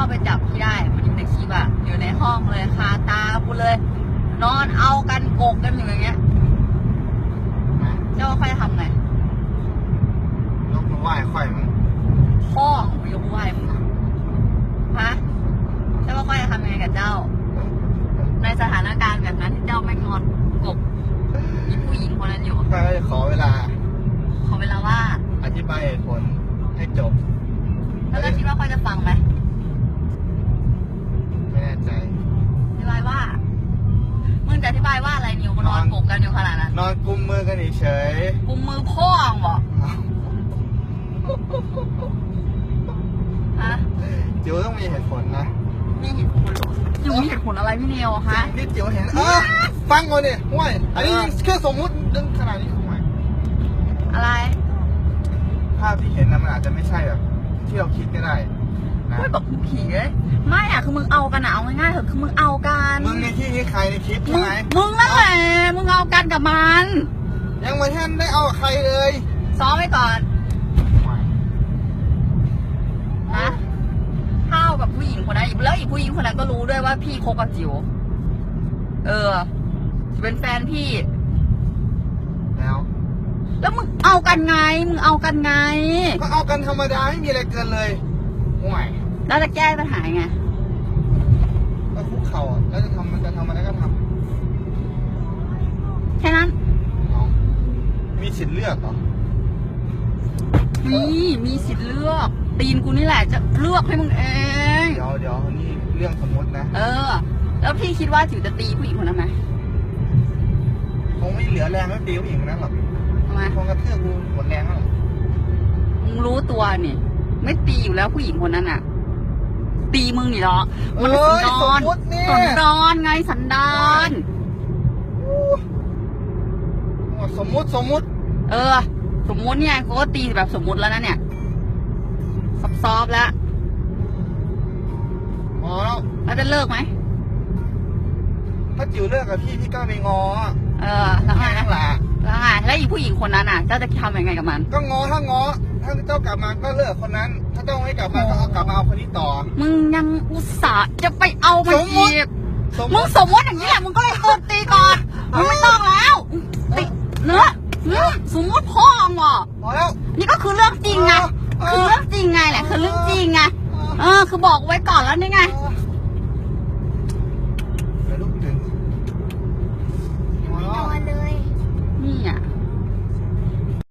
าไปจับพี่ได้ มันอยู่ในคลิปอะอยู่ในห้องเลยคาตากูเลย นอนเอากันโกกกันอยู่อย่างเงี้ยเจ้าว่าค่อยจะทำไงยกมือไหว้ค่อยมึงพ่อของกูยกไหวมึงอะฮะเจ้าว่าค่อยจะทำยังไงกับเจ้า ในสถานการณ์แบบนั้นที่เจ้าไม่งอนกบมีผู้หญิงคนนั้นอยู่ค่อยก็จะขอเวลา ขอเวลาว่า อธิบายเหตุผลให้จบ แล้วก็คิดว่าค่อยจะฟังไหมไม่แน่ใจ อธิบายว่า มึงจะอธิบายว่าอะไร นิวมานอนกบกันอยู่ขนาดนั้นนอนกุมมือกันเฉยกุมมือพ่อมึงบอกๆฮะจิ๋วต้องมีเหตุผลนะมีเหตุผลเหรออยู่มีเหตุผลอะไรพี่เนียวฮะนี่จิ๋วเห็นเออฟังก่อนดิห่วยอันนี้แค่สมมุติเรื่องขนาดนี้ห่วยอะไร ภาพที่เห็นนะมันอาจจะไม่ใช่แบบที่เราคิดก็ได้นะไม่บอกมึงผีเลยไม่อะคือมึงเอากันอะเอาง่ายๆเถอะคือมึงเอากัน มึงในที่นี้ใครในคลิปมึใช่งไหมมึงนั่นแหละมึงเอา กับมัน ยังไม่ทันได้เอากับใครเลยซ้อมไว้ก่อนห่วยนะเท่ากับผู้หญิงคนนั้นอีกแล้วอีกผู้หญิงคนนั้นก็รู้ด้วยว่าพี่คบกับจิ๋วเออ เป็นแฟนพี่ แล้ว แล้วมึงเอากันไง มึงเอากันไง ก็เอากันธรรมดาไม่มีอะไรเกินเลยห่วยแล้วจะแก้ปัญหาไงก็คุกเข่าอะแล้วจะทำมันจะทำอะไรก็ทแสิทธิ์เลือกเหรอมีมีสิทธิ์เลือก ตีนกูนี่แหละจะเลือกให้มึงเอง เดี๋ยวเดี๋ยวนี่เรื่องสมมตินะเออ แล้วพี่คิดว่าจิ๋วจะตีผู้หญิงคนนั้นไหมคงไม่เหลือแรงไม่ตีผู้หญิงคนนั้นหรอกทำไมคงกระเทือกกูหมดแรงแล้วหรอกมึงรู้ตัวนี่ ไม่ตีอยู่แล้วผู้หญิงคนนั้นอะ ตีมึงนี่เหรอมันเอ้ยสันสดมอนมติเนี่ยสันดอนไงสันดานโอ้สมมุติสมมุติ เออ สมมุติเนี่ยกูก็ตีแบบสมมุติแล้วนะเนี่ยซอฟๆแล้วพอแล้วแล้วจะเลิกไหมถ้าจิ๋วเลิกกับพี่พี่ก็ไปงอ เออแล้วไงแค่นั้นแหละแล้วไงแล้วอีกผู้หญิงคนนั้นอะ เจ้าจะทำยังไงกับมัน ก็งอถ้างอ ถ้าเจ้ากลับมาก็เลิกคนนั้น ถ้าเจ้าไม่กลับมาก็เอากลับมาเอาคนนี้ต่อ มึงยังอุตส่าห์จะไปเอามันสมมุติอีกสมมมึงติสมมติอย่างนี้แหละมึงก็เลยโดนตีก่อนมึงไม่ต้องแล้วติเนื้อ เนื้อสมมติพ่อมึงอะพอแล้ว นี่ก็คือเรื่องจริงไงเออคือเรื่องจริงไงแหละ คือเรื่องจริงไง เออ คือบอกไว้ก่อนแล้วนี่ไงเออ